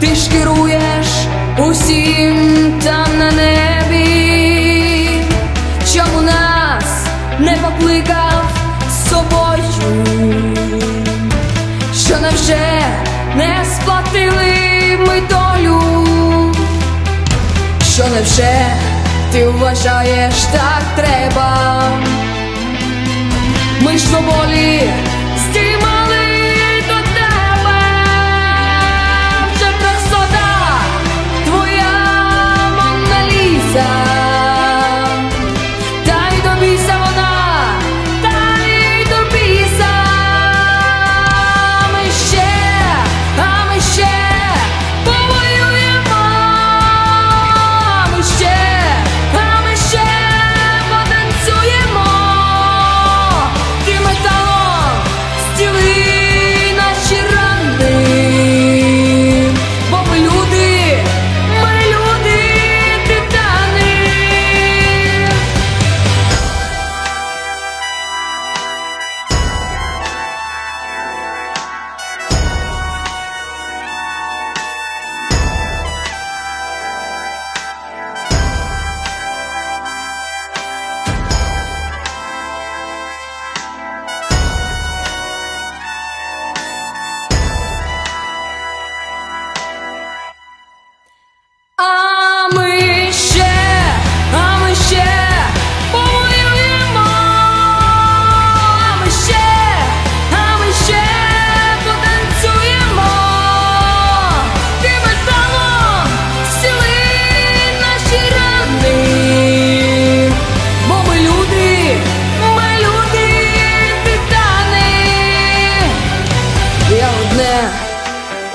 ти ж керуєш усім там на небі, чому нас не покликав з собою? Що невже не сплатили ми долю? Що невже ти вважаєш так треба? Ми ж волі